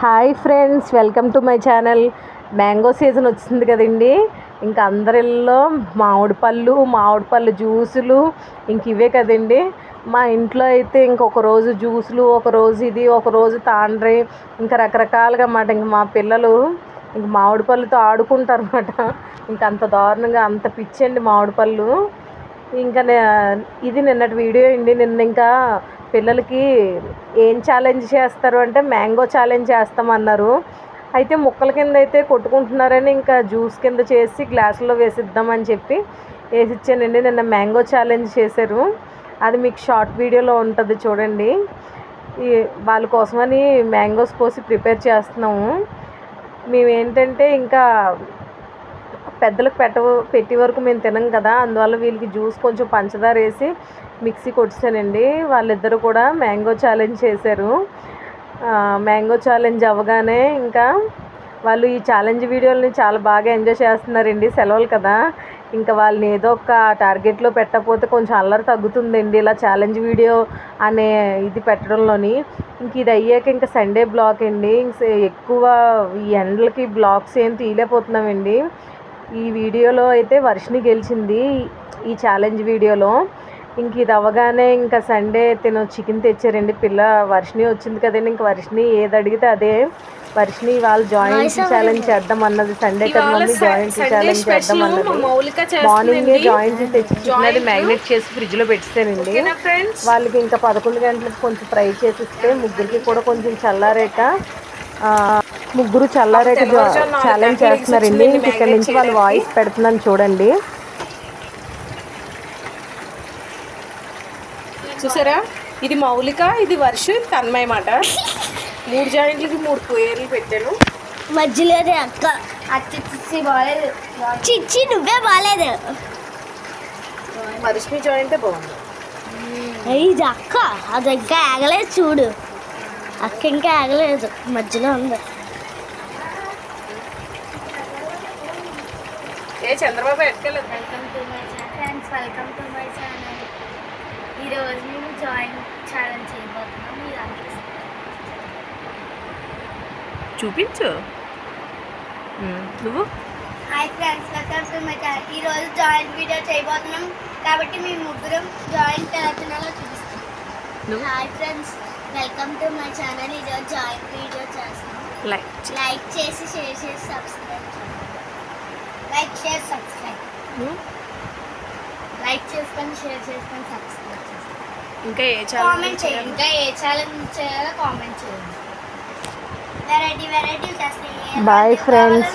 Hi friends welcome to my channel. Mango season వచ్చింది కదండి. ఇంకా అందరిలో మామిడి పళ్ళు మామిడి పళ్ళు జ్యూసులు ఇంక ఇవే కదండి. మా ఇంట్లో అయితే ఇంకొక రోజు జ్యూసులు ఒక రోజు ఇది ఒక రోజు తాండ్రి ఇంకా రకరకాలుగా అన్నమాట. ఇంక మా పిల్లలు ఇంక మామిడి పళ్ళుతో ఆడుకుంటారు అన్నమాట. ఇంక అంత దారుణంగా అంత పిచ్చండి మామిడి పళ్ళు. ఇంకా ఇది నిన్నటి వీడియో అండి. నిన్న ఇంకా పిల్లలకి ఏం ఛాలెంజ్ చేస్తారు అంటే మ్యాంగో ఛాలెంజ్ చేస్తామన్నారు. అయితే ముక్కల కింద అయితే కొట్టుకుంటున్నారని ఇంకా జ్యూస్ కింద చేసి గ్లాసులో వేసిద్దామని చెప్పి వేసిచ్చానండి. నిన్న మ్యాంగో ఛాలెంజ్ చేశారు. అది మీకు షార్ట్ వీడియోలో ఉంటుంది చూడండి. ఈ వాళ్ళ కోసమని మ్యాంగోస్ కోసి ప్రిపేర్ చేస్తున్నాము. మేమేంటంటే ఇంకా పెద్దలకు పెట్ట పెట్టి వరకు మేము తినం కదా అందువల్ల వీళ్ళకి జ్యూస్ కొంచెం పంచదార వేసి మిక్సీ కొట్టానండి వాళ్ళిద్దరు కూడా మ్యాంగో ఛాలెంజ్ చేశారు. మ్యాంగో ఛాలెంజ్ అవ్వగానే ఇంకా వాళ్ళు ఈ ఛాలెంజ్ వీడియోలని చాలా బాగా ఎంజాయ్ చేస్తున్నారండి సెలవులు కదా. ఇంకా వాళ్ళని ఏదో ఒక టార్గెట్లో పెట్టకపోతే కొంచెం అల్లరి తగ్గుతుందండి ఇలా ఛాలెంజ్ వీడియో అనే ఇది పెట్టడంలోని. ఇంక ఇది అయ్యాక ఇంకా సండే బ్లాక్ అండి. ఎక్కువ ఈ ఎండలకి బ్లాక్స్ ఏం తీయలేకపోతున్నామండి. ఈ వీడియోలో అయితే వర్షిని గెలిచింది ఈ ఛాలెంజ్ వీడియోలో. ఇంక ఇది అవ్వగానే ఇంకా సండే తిను చికెన్ తెచ్చారండి. పిల్ల వర్షిని వచ్చింది కదండి ఇంక వర్షిని ఏది అడిగితే అదే. వర్షిని వాళ్ళు జాయింట్ ఛాలెంజ్ చేద్దాం అన్నది సండే కదా జాయింట్ ఛాలెంజ్ చేద్దాం అన్నది. మార్నింగే జాయింట్ తెచ్చి మ్యాగ్నెట్ చేసి ఫ్రిడ్జ్లో పెట్టేసానండి వాళ్ళకి ఇంకా పదకొండు గంటలకు కొంచెం ఫ్రై చేసిస్తే ముగ్గురికి కూడా కొంచెం చల్లారాక ఆ, ముగ్గురు చల్లారాక ఛాలెంజ్ చేస్తున్నారండి. ఇంక ఇక్కడ నుంచి వాళ్ళు వాయిస్ పెడుతున్నాను చూడండి. చూసారా? ఇది మౌలిక ఇది వర్ష ఇది తన్మయ మాట. మూడు జాయింట్లకి మూడు పేర్లు పెట్టాను. మధ్యలోనే అక్క అచ్చి చిచ్చి బాగాలేదు చిచ్చి నువ్వే బాగాలేదు వర్షమి జాయింటే బాగుంది ఇది అక్క అది ఇంకా ఆగలేదు చూడు. అక్క ఇంకా ఆగలేదు. మధ్యలో ఉంది. ఏ చంద్రబాబు ఎక్కలేదు. Welcome to my friends welcome to my channel ఈరోజు మేము జాయిన్ ఛాలెంజ్ చేయబోతున్నాం. మీరు అందరూ చూపించు. నువ్వు? Hi friends welcome to my channel ఈరోజు జాయింట్ వీడియో చేయబోతున్నాం. కాబట్టి మేము ముగ్గురం జాయింట్ ఎలా తినాలో చూపిస్తాం నువ్వు hi friends welcome to my channel ఈరోజు జాయింట్ వీడియో చేస్తాం లైక్ లైక్ చేసి షేర్ చేసి subscribe like share subscribe. Like చేసుకొని షేర్ చేసుకొని సబ్స్క్రైబ్ చేసుకోండి ఇంకా ఏ కామెంట్ ఛాలెంజ్ చేయండి. ఇంకా ఏ ఛాలెంజ్ చేయాలో కామెంట్ చేయండి. వెరైటీ వెరైటీ చేస్తాయి Bye, friends.